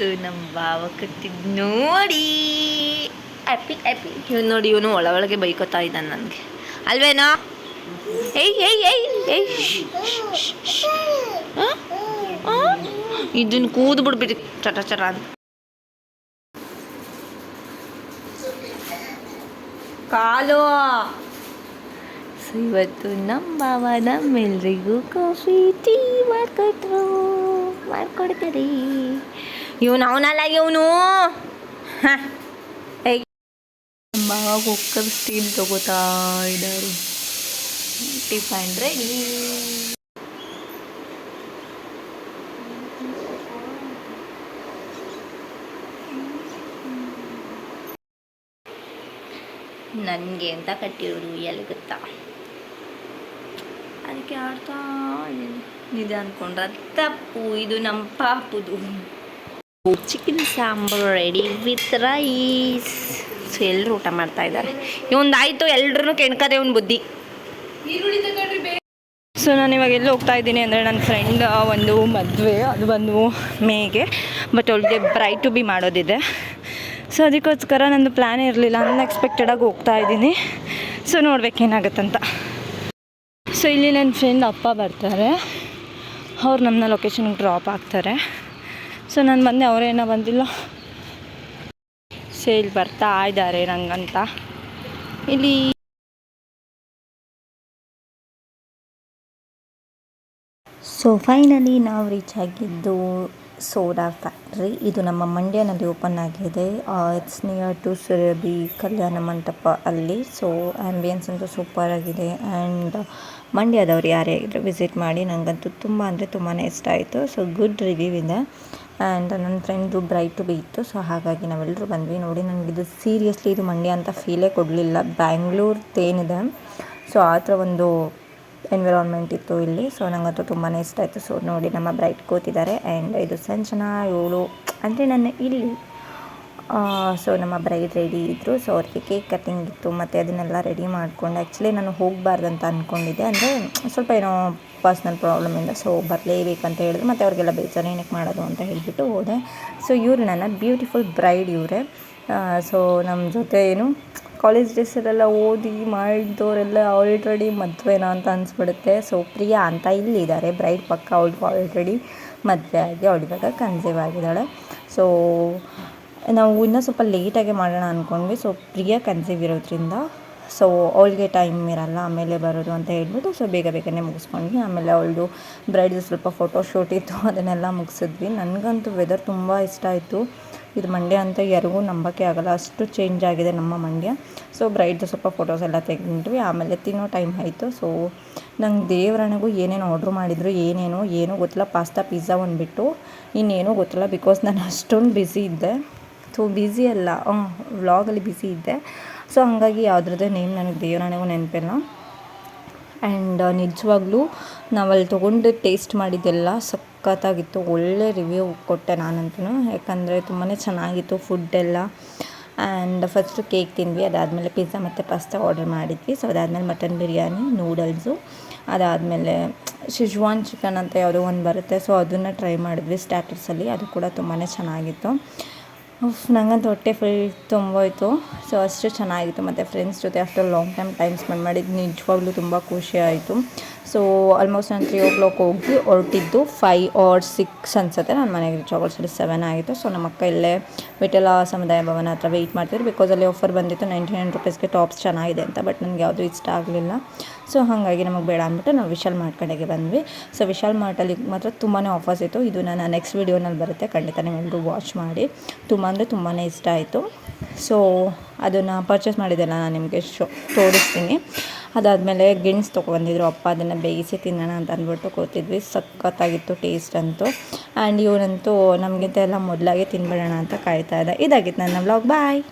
ನಮ್ಮ ಬಾವ ಕಟ್ಟಿದ್ ನೋಡಿ. ಹ್ಯಾಪಿ ಹ್ಯಾಪಿ ಇವನು ನೋಡಿ ಇವನು ಒಳ ಒಳಗೆ ಬೈಕೋತಾ ಇದ್ದಾನೆ ನನಗೆ. ಅಲ್ವೇನೋ? ಏಯ್ ಏಯ್ ಏಯ್ ಏಯ್ ಇದನ್ನು ಕೂದು ಬಿಡ್ಬಿಡಿ, ಚಟ ಚಟ ಅಂತ. ಕಾಲು. ಸೊ ಇವತ್ತು ನಮ್ಮ ಬಾವ ನಮ್ಮೆಲ್ರಿಗೂ ಕಾಫಿ ಟೀ ಮಾಡ್ಕೊಟ್ರು. ಮಾಡ್ಕೊಡ್ತಾರೆ. ಇವನು ಅವನಲ್ಲ ಇವನು ನಮ್ಮ ಬಾವ ಕುಕ್ಕರ್ ಸ್ಟೀಲ್ ತಗೋತಾ ಇದ್ದಾರೆ ಟಿಫನ್ ರೆಡಿ. ನನಗೆ ಅಂತ ಕಟ್ಟಿರೋದು ಎಲ್ಲಿ ಗೊತ್ತಾ? ಅದಕ್ಕೆ ಆಡ್ತಾ ನಿಜ ಅನ್ಕೊಂಡ್ರೆ ಅದ್ ತಪ್ಪು. ಇದು ನಮ್ಮ ಪಾಪುದು. Chicken sambar ready with rice so ಎಲ್ಲರೂ ಊಟ ಮಾಡ್ತಾ ಇದ್ದಾರೆ. ಇವೊಂದು ಆಯಿತು ಎಲ್ರೂ ಕೆಣ್ಕದೆ ಒಂದು ಬುದ್ಧಿ. ಸೊ ನಾನು ಇವಾಗ ಎಲ್ಲಿ ಹೋಗ್ತಾ ಇದ್ದೀನಿ ಅಂದರೆ ನನ್ನ ಫ್ರೆಂಡ್ ಒಂದು ಮದುವೆ, ಅದು ಬಂದು ಮೇಗೆ ಬಟ್ ಅವಳಿಗೆ ಬ್ರೈಟ್ ಟು ಬಿ ಮಾಡೋದಿದೆ. ಸೊ ಅದಕ್ಕೋಸ್ಕರ ನಂದು ಪ್ಲ್ಯಾನ್ ಇರಲಿಲ್ಲ ಅನ್ಎಕ್ಸ್ಪೆಕ್ಟೆಡಾಗಿ ಹೋಗ್ತಾ ಇದ್ದೀನಿ. ಸೊ ಏನಾಗುತ್ತಂತ. ಸೊ ಇಲ್ಲಿ ನನ್ನ ಫ್ರೆಂಡ್ ಅಪ್ಪ ಬರ್ತಾರೆ. ಅವ್ರು ನಮ್ಮನ್ನ ಲೊಕೇಶನ್ಗೆ ಡ್ರಾಪ್ ಆಗ್ತಾರೆ. ಸೊ ನಾನು ಬಂದೆ ಅವರೇನೋ ಬಂದಿಲ್ಲ. ಸೇಲ್ ಬರ್ತಾ ಇದ್ದಾರೆ ನಂಗಂತ. ಇಲ್ಲಿ ಸೊ ಫೈನಲಿ ನಾವು ರೀಚ್ ಆಗಿದ್ದು ಸೋಡಾ ಫ್ಯಾಕ್ಟ್ರಿ ಇದು ನಮ್ಮ ಮಂಡ್ಯನಲ್ಲಿ ಓಪನ್ ಆಗಿದೆ. ಇಟ್ಸ್ ನಿಯರ್ ಟು ಸುರಭಿ ಕಲ್ಯಾಣ ಮಂಟಪ ಅಲ್ಲಿ. ಸೊ ಆ್ಯಂಬಿಯನ್ಸ್ ಅಂತೂ ಸೂಪರ್ ಆಗಿದೆ. ಆ್ಯಂಡ್ ಮಂಡ್ಯದವ್ರು ಯಾರೇ ವಿಸಿಟ್ ಮಾಡಿ ನನಗಂತೂ ತುಂಬ ಅಂದರೆ ತುಂಬಾ ಇಷ್ಟ ಆಯಿತು. ಸೊ ಗುಡ್ ರಿವ್ಯೂ ಇದೆ. ಆ್ಯಂಡ್ ನನ್ನ ಫ್ರೆಂಡ್ದು ಬ್ರೈಟ್ ಬಿ ಇತ್ತು ಸೊ ಹಾಗಾಗಿ ನಾವೆಲ್ಲರೂ ಬಂದ್ವಿ ನೋಡಿ ನನಗಿದು ಸೀರಿಯಸ್ಲಿ ಇದು ಮಂಡ್ಯ ಅಂತ ಫೀಲೇ ಕೊಡಲಿಲ್ಲ. ಬ್ಯಾಂಗ್ಳೂರ್ದೇನಿದೆ ಸೊ ಆ ಥರ ಒಂದು ಎನ್ವಿರಾನ್ಮೆಂಟ್ ಇತ್ತು ಇಲ್ಲಿ ಸೊ ನನಗಂತೂ ತುಂಬಾ ಇಷ್ಟ ಆಯಿತು. ಸೊ ನೋಡಿ ನಮ್ಮ ಬ್ರೈಟ್ ಕೂತಿದ್ದಾರೆ ಆ್ಯಂಡ್ ಇದು ಸಂಜನಾ ಏಳು, ಅಂದರೆ ನನ್ನ ಇಲ್ಲಿ ಸೊ ನಮ್ಮ ಬ್ರೈಡ್ ರೆಡಿ ಇದ್ದರು ಸೊ ಅವ್ರಿಗೆ ಕೇಕ್ ಕಟ್ಟಿಂಗ್ ಇತ್ತು. ಮತ್ತು ಅದನ್ನೆಲ್ಲ ರೆಡಿ ಮಾಡ್ಕೊಂಡು ಆ್ಯಕ್ಚುಲಿ ನಾನು ಹೋಗಬಾರ್ದು ಅಂತ ಅಂದ್ಕೊಂಡಿದ್ದೆ ಅಂದರೆ ಸ್ವಲ್ಪ ಏನೋ ಪರ್ಸ್ನಲ್ ಪ್ರಾಬ್ಲಮಿಂದ ಸೊ ಅಂತ ಹೇಳಿದ್ರು. ಮತ್ತು ಅವ್ರಿಗೆಲ್ಲ ಬೇಜಾರು ಏನಕ್ಕೆ ಮಾಡೋದು ಅಂತ ಹೇಳಿಬಿಟ್ಟು ಹೋದೆ. ಸೊ ಇವರು ನನ್ನ ಬ್ಯೂಟಿಫುಲ್ ಬ್ರೈಡ್ ಇವರೇ. ಸೊ ನಮ್ಮ ಜೊತೆ ಏನು ಕಾಲೇಜ್ ಡೇಸಲ್ಲೆಲ್ಲ ಓದಿ ಮಾಡಿದವರೆಲ್ಲ ಆಲ್ರೆಡಿ ಮದುವೆನಾ ಅಂತ ಅನಿಸ್ಬಿಡುತ್ತೆ. ಸೊ ಪ್ರಿಯಾ ಅಂತ ಇಲ್ಲಿದ್ದಾರೆ. ಬ್ರೈಡ್ ಪಕ್ಕ ಅವಳು ಆಲ್ರೆಡಿ ಮದುವೆ ಆಗಿ, ಅವಳಿವಾಗ ಕನ್ಸೀವ್ ಆಗಿದ್ದಾಳೆ. ಸೊ ನಾವು ಇನ್ನೂ ಸ್ವಲ್ಪ ಲೇಟಾಗಿ ಮಾಡೋಣ ಅಂದ್ಕೊಂಡ್ವಿ ಸೊ ಪ್ರಿಯಾ ಕನ್ಸೀವ್ ಇರೋದ್ರಿಂದ ಸೊ ಅವಳಿಗೆ ಟೈಮ್ ಇರಲ್ಲ, ಆಮೇಲೆ ಬರೋದು ಅಂತ ಹೇಳ್ಬಿಟ್ಟು ಸೊ ಬೇಗ ಬೇಗನೆ ಮುಗಿಸ್ಕೊಂಡ್ವಿ. ಆಮೇಲೆ ಅವಳದು ಬ್ರೈಡ್ದು ಸ್ವಲ್ಪ ಫೋಟೋ ಶೂಟ್ ಇತ್ತು, ಅದನ್ನೆಲ್ಲ ಮುಗಿಸಿದ್ವಿ. ನನಗಂತೂ ವೆದರ್ ತುಂಬ ಇಷ್ಟ ಆಯಿತು. ಇದು ಮಂಡ್ಯ ಅಂತ ಯಾರಿಗೂ ನಂಬೋಕ್ಕೆ ಆಗಲ್ಲ. ಅಷ್ಟು ಚೇಂಜ್ ಆಗಿದೆ ನಮ್ಮ ಮಂಡ್ಯ. ಸೊ ಬ್ರೈಡ್ದು ಸ್ವಲ್ಪ ಫೋಟೋಸ್ ಎಲ್ಲ ತೆಗೆದ್ವಿ ಆಮೇಲೆ ತಿನ್ನೋ ಟೈಮ್ ಆಯಿತು. ಸೊ ನಂಗೆ ದೇವರಣೆಗೂ ಏನೇನು ಆರ್ಡ್ರ್ ಮಾಡಿದ್ರು, ಏನೇನು, ಏನೂ ಗೊತ್ತಿಲ್ಲ. ಪಾಸ್ತಾ ಪಿಜ್ಜಾ ಒಂದ್ಬಿಟ್ಟು, ಇನ್ನೇನೂ ಗೊತ್ತಿಲ್ಲ ಬಿಕಾಸ್ ನಾನು ಅಷ್ಟೊಂದು ಬ್ಯುಸಿ ಇದ್ದೆ. ಸೊ ಬ್ಯುಸಿ ಅಲ್ಲ. ವ್ಲಾಗಲ್ಲಿ ಬ್ಯುಸಿ ಇದ್ದೆ. ಸೊ ಹಾಗಾಗಿ ಯಾವುದ್ರದ್ದೇ ನೇಮ್ ನನಗೆ ದೇವರಾಣೆಗೂ ನೆನಪಿಲ್ಲ ಆ್ಯಂಡ್ ನಿಜವಾಗ್ಲೂ ನಾವಲ್ಲಿ ತೊಗೊಂಡು ಟೇಸ್ಟ್ ಮಾಡಿದ್ದೆಲ್ಲ ಸಖತ್ತಾಗಿತ್ತು. ಒಳ್ಳೆ ರಿವ್ಯೂ ಕೊಟ್ಟೆ ನಾನಂತೂ ಯಾಕಂದರೆ ತುಂಬಾ ಚೆನ್ನಾಗಿತ್ತು ಫುಡ್ಡೆಲ್ಲ ಆ್ಯಂಡ್ ಫಸ್ಟು ಕೇಕ್ ತಿಂದ್ವಿ. ಅದಾದಮೇಲೆ ಪಿಜ್ಜಾ ಮತ್ತು ಪಾಸ್ತಾ ಆರ್ಡರ್ ಮಾಡಿದ್ವಿ. ಸೊ ಅದಾದಮೇಲೆ ಮಟನ್ ಬಿರಿಯಾನಿ ನೂಡಲ್ಸು ಅದಾದಮೇಲೆ ಶಿಜ್ವಾನ್ ಚಿಕನ್ ಅಂತ ಯಾವುದೋ ಒಂದು ಬರುತ್ತೆ. ಸೊ ಅದನ್ನು ಟ್ರೈ ಮಾಡಿದ್ವಿ ಸ್ಟಾರ್ಟರ್ಸಲ್ಲಿ ಅದು ಕೂಡ ತುಂಬಾ ಚೆನ್ನಾಗಿತ್ತು. ಉಫ್, ನಂಗಂತೂ ಹೊಟ್ಟೆ ಫುಲ್ ತುಂಬೋಯ್ತು ಸೊ ಅಷ್ಟು ಚೆನ್ನಾಗಿತ್ತು ಮತ್ತು ಫ್ರೆಂಡ್ಸ್ ಜೊತೆ after long time time spend ಮಾಡಿದ್ದು, ನಿಜವಾಗ್ಲೂ ತುಂಬ ಖುಷಿ ಆಯಿತು. ಸೊ ಆಲ್ಮೋಸ್ಟ್ ನಾನು ತ್ರೀ ಓ ಕ್ಲಾಕ್ ಹೋಗಿ ಹೊರಟಿದ್ದು ಫೈವ್ ಆರ್ ಸಿಕ್ಸ್ ಅನ್ಸುತ್ತೆ. ನಾನು ಮನೆಗೆ ರೀಚ್ ಆಗೋಷ್ಟರಲ್ಲಿ ಸೆವೆನ್ ಆಗಿತ್ತು. ಸೊ ನಮ್ಮ ಅಕ್ಕ ಇಲ್ಲೇ ವಿಠಲ ಸಮುದಾಯ ಭವನ ಹತ್ರ ವೆಯ್ಟ್ ಮಾಡ್ತಿದ್ರು. ಬಿಕಾಸ್ ಅಲ್ಲಿ ಆಫರ್ ಬಂದಿತ್ತು ನೈಂಟಿ ನೈನ್ ರುಪೀಸ್ಗೆ ಟಾಪ್ಸ್ ಚೆನ್ನಾಗಿದೆ ಅಂತ ಬಟ್ ನನಗೆ ಯಾವುದೂ ಇಷ್ಟ ಆಗಲಿಲ್ಲ. ಸೊ ಹಾಗಾಗಿ ನಮಗೆ ಬೇಡ ಅಂದ್ಬಿಟ್ಟು ನಾವು ವಿಶಾಲ್ ಮಾರ್ಟ್ ಕಡೆಗೆ ಬಂದ್ವಿ. ಸೊ ವಿಶಾಲ್ ಮಾರ್ಟಲ್ಲಿ ಮಾತ್ರ ತುಂಬಾ ಆಫರ್ಸ್ ಇತ್ತು. ಇದು ನಾನು ನೆಕ್ಸ್ಟ್ ವೀಡಿಯೋನಲ್ಲಿ ಬರುತ್ತೆ. ಖಂಡಿತ ನೀವೆಲ್ಲರೂ ವಾಚ್ ಮಾಡಿ. ತುಂಬ ಅಂದರೆ ತುಂಬಾ ಇಷ್ಟ ಆಯಿತು. ಸೊ ಅದನ್ನು ಪರ್ಚೇಸ್ ಮಾಡಿದ್ದೆಲ್ಲ ನಾನು ನಿಮಗೆ ಶೋ ತೋರಿಸ್ತೀನಿ. ಅದಾದಮೇಲೆ ಗಿಣ್ಸ್ ತೊಗೊಬಂದಿದ್ರು ಅಪ್ಪ ಅದನ್ನು ಬೇಯಿಸಿ ತಿನ್ನೋಣ ಅಂತ ಅಂದ್ಬಿಟ್ಟು ಕೂತಿದ್ವಿ. ಸಖತ್ತಾಗಿತ್ತು ಟೇಸ್ಟ್ ಅಂತೂ. ಆ್ಯಂಡ್ ಇವನಂತೂ ನಮಗಿಂತ ಎಲ್ಲ ಮೊದಲಾಗೆ ತಿನ್ಬಿಡೋಣ ಅಂತ ಕಾಯ್ತಾ ಇದ್ದ. ಇದಾಗಿತ್ತು ನನ್ನ ಬ್ಲಾಗ್ ಬಾಯ್